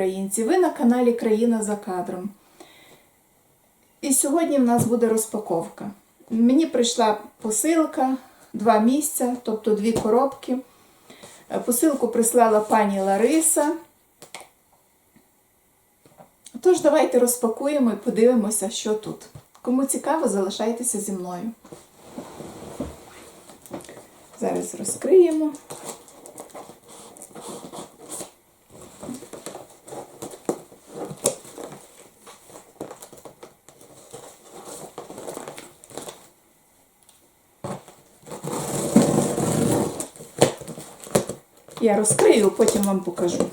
українці! Ви на каналі Країна за кадром. І сьогодні в нас буде розпаковка. Мені прийшла посилка, два місця, тобто дві коробки. Посилку прислала пані Лариса. Тож, давайте розпакуємо і подивимося, що тут. Кому цікаво, залишайтеся зі мною. Зараз розкриємо. Я розкрию, потім вам покажу.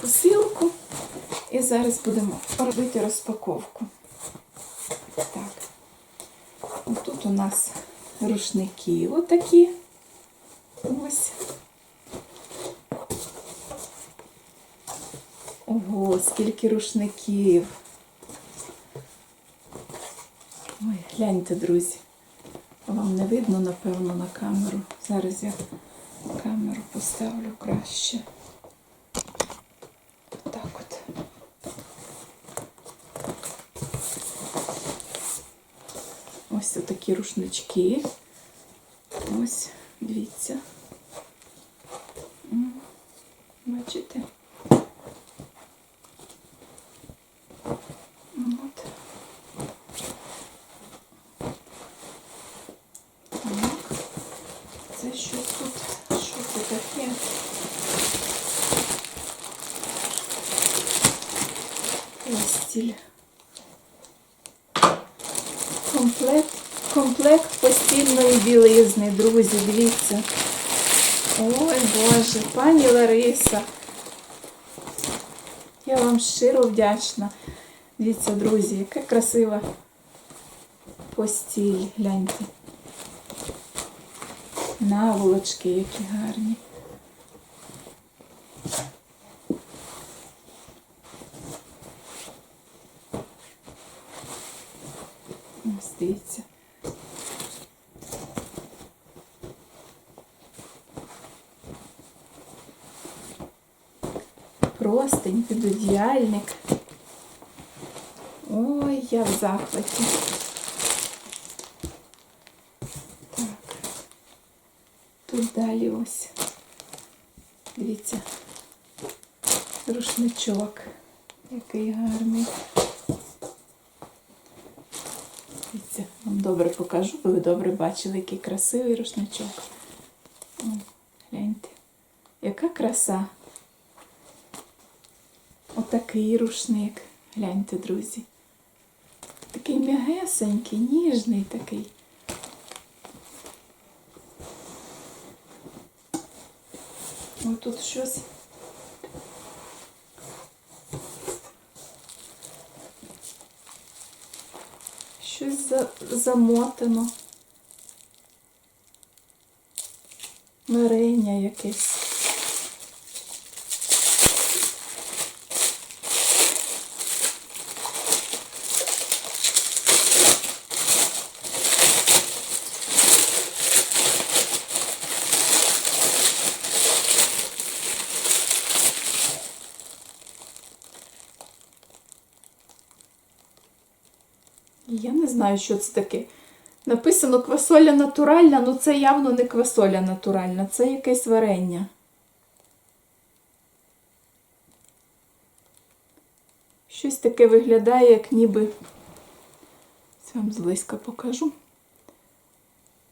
Посилку і зараз будемо робити розпаковку. Так. Тут у нас рушники отакі. Ось. Ого, скільки рушників. Ой, гляньте, друзі. Вам не видно, напевно, на камеру. Зараз я камеру поставлю краще. Так от. Ось отакі рушнички. Ось, дивіться. Бачите? От. Так. Це що тут? Що це таке? Постіль. Комплект, комплект постільної білизни, друзі, дивіться. Ой, Боже, пані Лариса. Я вам щиро вдячна. Дивіться, друзі, яка красива постіль, гляньте. Наволочки, які гарні. Ось дивіться. Простень, підодіяльник. Ой, я в захваті. Так. Тут далі ось. Дивіться. Рушничок. Який гарний. Дивіться, вам добре покажу, бо ви добре бачили, який красивий рушничок. Гляньте. Яка краса. Отакий рушник. Гляньте, друзі. Такий м'ягесенький, ніжний такий. Ось тут щось. Щось за... замотано. Мерення якесь. Я не знаю, що це таке. Написано квасоля натуральна, ну це явно не квасоля натуральна, це якесь варення. Щось таке виглядає, як ніби. Це вам зблизька покажу.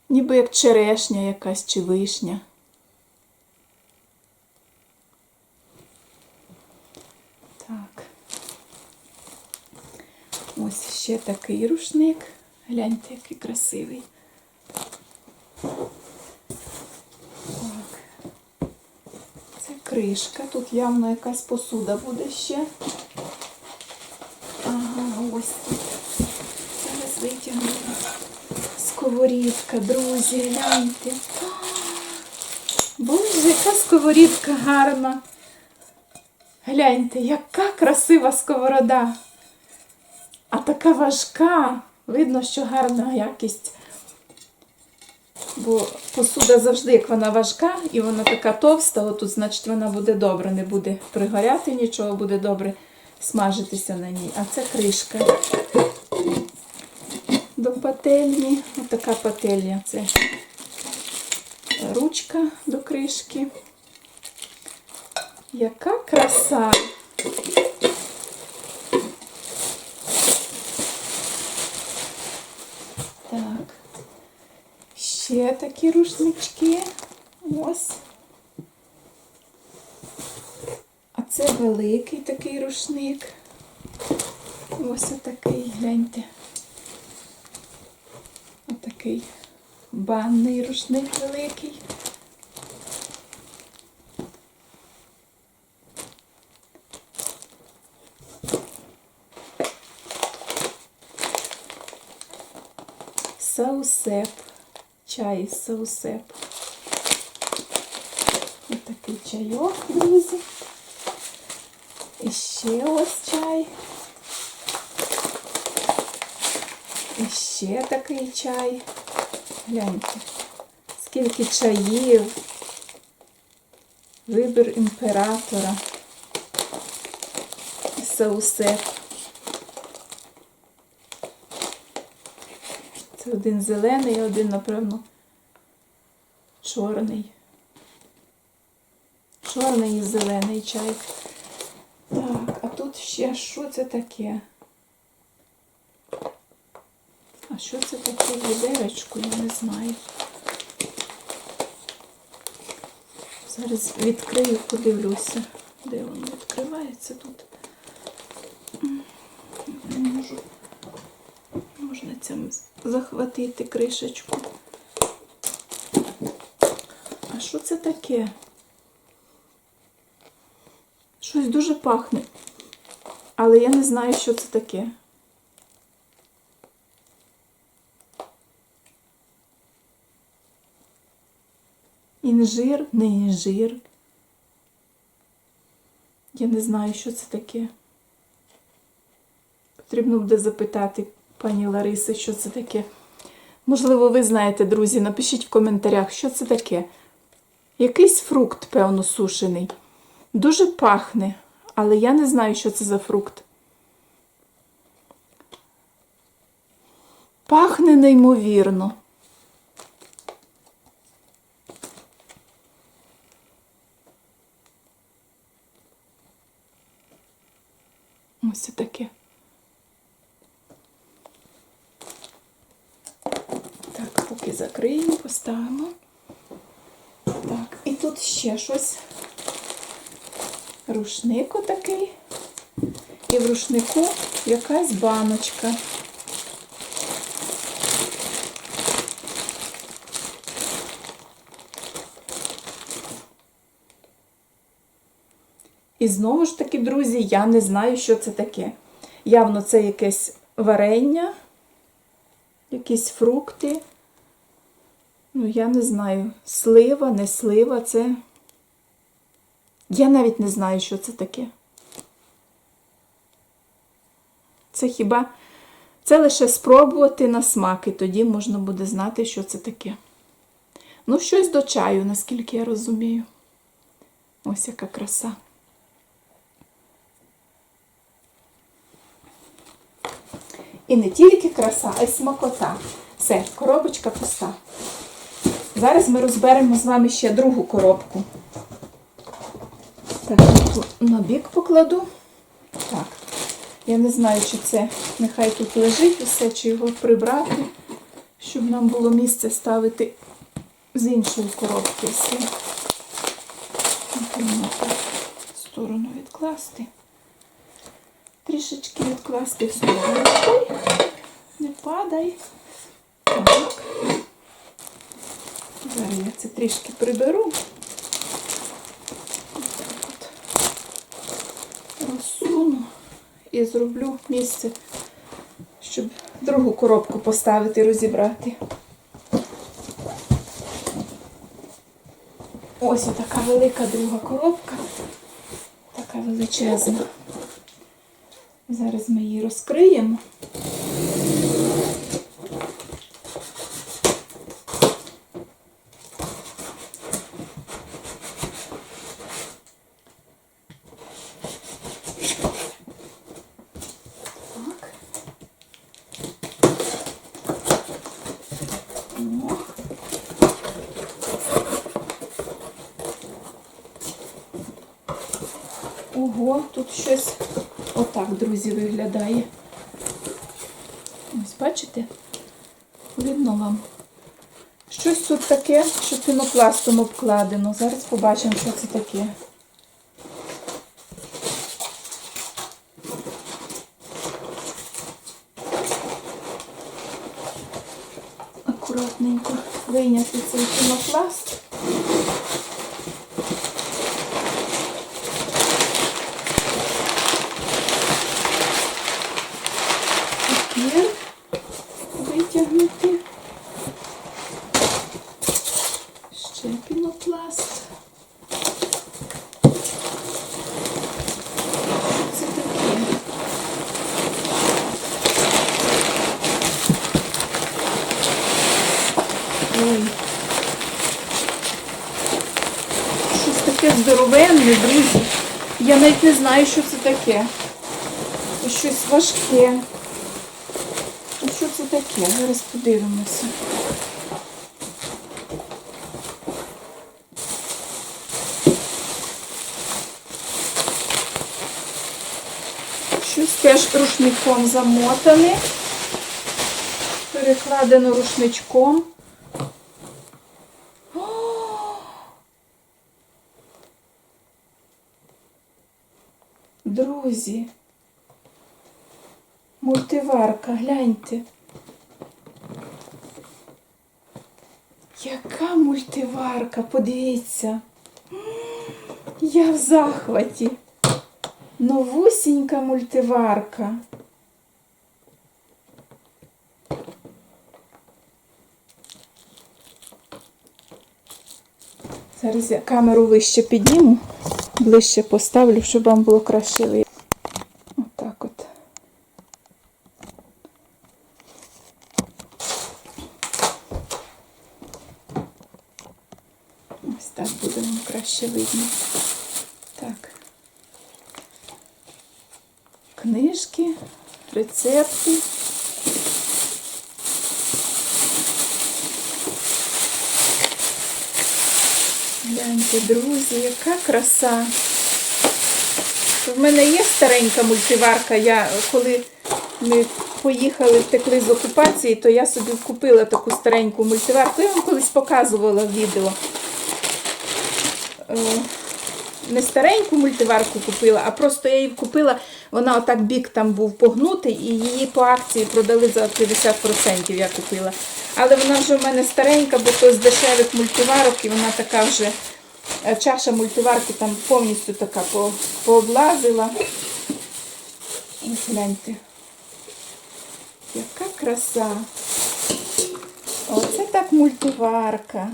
Ніби як черешня якась чи вишня. Так. Ось ще такий рушник. Гляньте, який красивий. Так. Це кришка. Тут явно якась посуда буде ще. Ага, ось тут. Зараз витягну. Сковорідка, друзі, гляньте. Боже, яка сковорідка гарна. Гляньте, яка красива сковорода. А така важка. Видно, що гарна якість. Бо посуда завжди, як вона важка, і вона така товста, отут, значить, вона буде добре, не буде пригоряти нічого, буде добре смажитися на ній. А це кришка. До пательні. Отака пательня. Це ручка до кришки. Яка краса! Так. Ще такі рушнички. Ось. А це великий такий рушник. Ось отакий, гляньте. Отакий банний рушник великий. Саусеп. Чай з саусеп. Ось такий чайок, друзі. І ще ось чай. І ще такий чай. Гляньте, скільки чаїв. Вибір імператора. Саусеп. Це один зелений, один, напевно, чорний. Чорний і зелений чай. Так, а тут ще що це таке? А що це таке відеречко, я не знаю. Зараз відкрию, подивлюся, де воно відкривається тут. Не можу. Можна цим захватити кришечку. А що це таке? Щось дуже пахне. Але я не знаю, що це таке. Інжир, не інжир. Я не знаю, що це таке. Потрібно буде запитати пані Лариси, що це таке. Можливо, ви знаєте, друзі, напишіть в коментарях, що це таке. Якийсь фрукт, певно, сушений. Дуже пахне, але я не знаю, що це за фрукт. Пахне неймовірно. Ось таке. Закриємо, поставимо. Так, і тут ще щось. Рушник отакий. І в рушнику якась баночка. І знову ж таки, друзі, я не знаю, що це таке. Явно це якесь варення, якісь фрукти. Ну, я не знаю, слива, не слива, це. Я навіть не знаю, що це таке. Це хіба це лише спробувати на смак, і тоді можна буде знати, що це таке. Ну, щось до чаю, наскільки я розумію. Ось яка краса. І не тільки краса, а й смакота. Все, коробочка пуста. Зараз ми розберемо з вами ще другу коробку. Так, на бік покладу. Так. Я не знаю, чи це нехай тут лежить усе, чи його прибрати, щоб нам було місце ставити з іншої коробки все. Напевно, так, сторону відкласти. Трішечки відкласти в сторону. Не падай. Так. Зараз я це трішки приберу. От розсуну і зроблю місце, щоб другу коробку поставити розібрати. Ось така велика друга коробка. Така величезна. Зараз ми її розкриємо. Тут щось отак, друзі, виглядає. Ось бачите? Видно вам. Щось тут таке, що пінопластом обкладено. Зараз побачимо, що це таке. Акуратненько вийняти цей пінопласт. Папір витягнути. Ще пінопласт. Що це таке? Ой. Щось таке здоровенне, друзі. Я навіть не знаю, що це таке. Щось важке. Що це таке? Зараз подивимося. Щось теж рушником замотане. Перекладено рушничком. Друзі. Мультиварка, гляньте. Яка мультиварка, подивіться. Я в захваті. Новусінька мультиварка. Зараз я камеру вище підніму, ближче поставлю, щоб вам було краще видно. Отак от. Ось так буде вам краще видно. Так. Книжки, рецепти. Гляньте, друзі, яка краса. В мене є старенька мультиварка. Я коли ми поїхали, втекли з окупації, то я собі купила таку стареньку мультиварку. Я вам колись показувала відео. Е, Не стареньку мультиварку купила, а просто я її купила, вона отак бік там був погнутий, і її по акції продали за 50% я купила. Але вона вже в мене старенька, бо то з дешевих мультиварок, і вона така вже чаша мультиварки там повністю така по- пооблазила. Ось гляньте. Яка краса. Оце так мультиварка.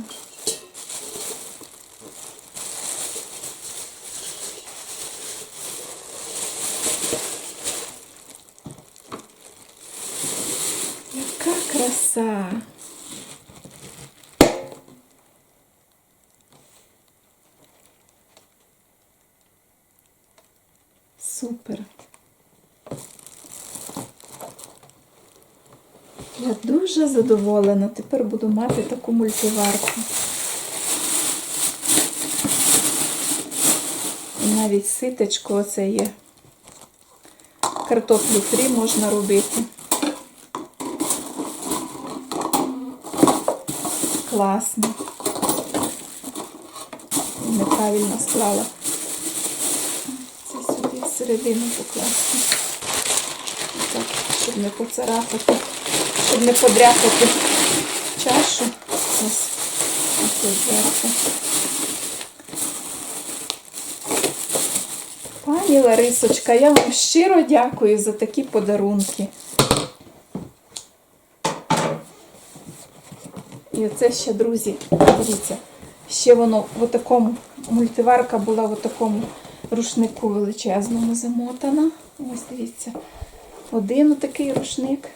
Яка краса. Супер. Я дуже задоволена. Тепер буду мати таку мультиварку. І навіть ситечко оце є. Картоплю фрі можна робити. Класно. Неправильно склала. Це сюди всередину покласти. Так, щоб не поцарапати, щоб не подряпати чашу. Ось. Пані Ларисочка, я вам щиро дякую за такі подарунки. І оце ще, друзі, дивіться, ще воно в такому, мультиварка була в такому рушнику величезному замотана. Ось дивіться. Один отакий рушник.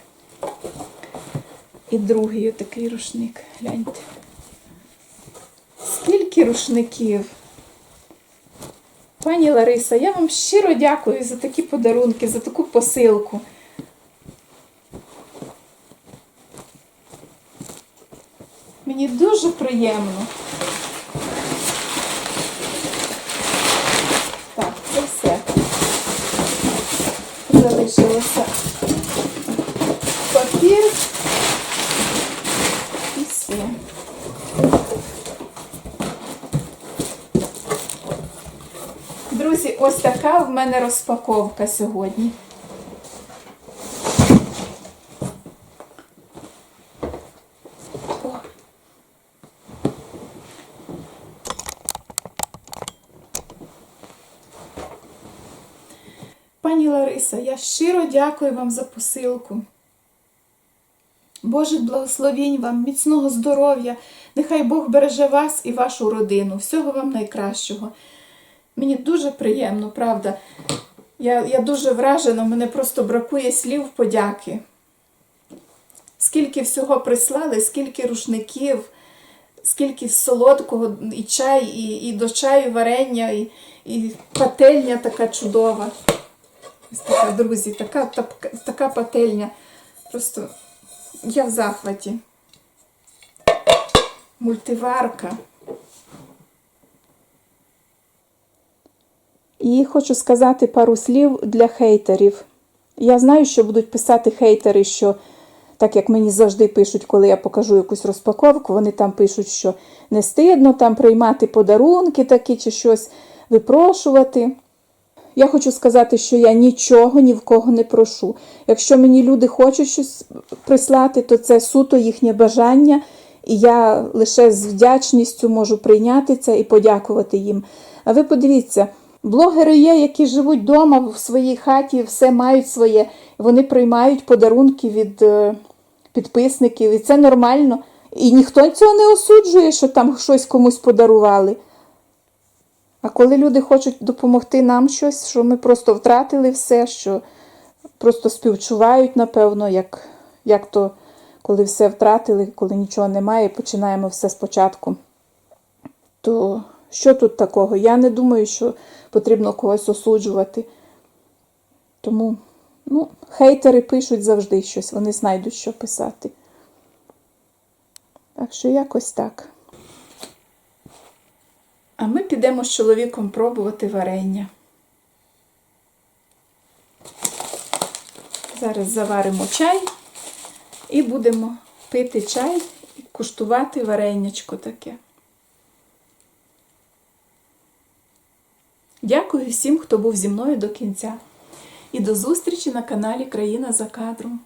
І другий отакий рушник. Гляньте. Скільки рушників? Пані Лариса, я вам щиро дякую за такі подарунки, за таку посилку. Мені дуже приємно. Так, це все. Залишилося папір і все. Друзі, ось така в мене розпаковка сьогодні. Пані Лариса, я щиро дякую вам за посилку. Божих благословінь вам, міцного здоров'я. Нехай Бог береже вас і вашу родину. Всього вам найкращого. Мені дуже приємно, правда. Я, я дуже вражена, мене просто бракує слів подяки. Скільки всього прислали, скільки рушників, скільки солодкого, і чай, і, і до чаю варення, і, і пательня така чудова. Ось така, друзі, така, така, така пательня. Просто я в захваті. Мультиварка. І хочу сказати пару слів для хейтерів. Я знаю, що будуть писати хейтери, що, так як мені завжди пишуть, коли я покажу якусь розпаковку, вони там пишуть, що не стидно там приймати подарунки такі чи щось випрошувати. Я хочу сказати, що я нічого ні в кого не прошу. Якщо мені люди хочуть щось прислати, то це суто їхнє бажання, і я лише з вдячністю можу прийняти це і подякувати їм. А ви подивіться, блогери є, які живуть вдома в своїй хаті, все мають своє, вони приймають подарунки від е, підписників, і це нормально. І ніхто цього не осуджує, що там щось комусь подарували. А коли люди хочуть допомогти нам щось, що ми просто втратили все, що просто співчувають, напевно, як, як то, коли все втратили, коли нічого немає, починаємо все спочатку. То що тут такого? Я не думаю, що потрібно когось осуджувати. Тому, ну, хейтери пишуть завжди щось, вони знайдуть, що писати. Так що якось так. А ми підемо з чоловіком пробувати варення. Зараз заваримо чай і будемо пити чай і куштувати варенячко таке. Дякую всім, хто був зі мною до кінця. І до зустрічі на каналі Країна за кадром.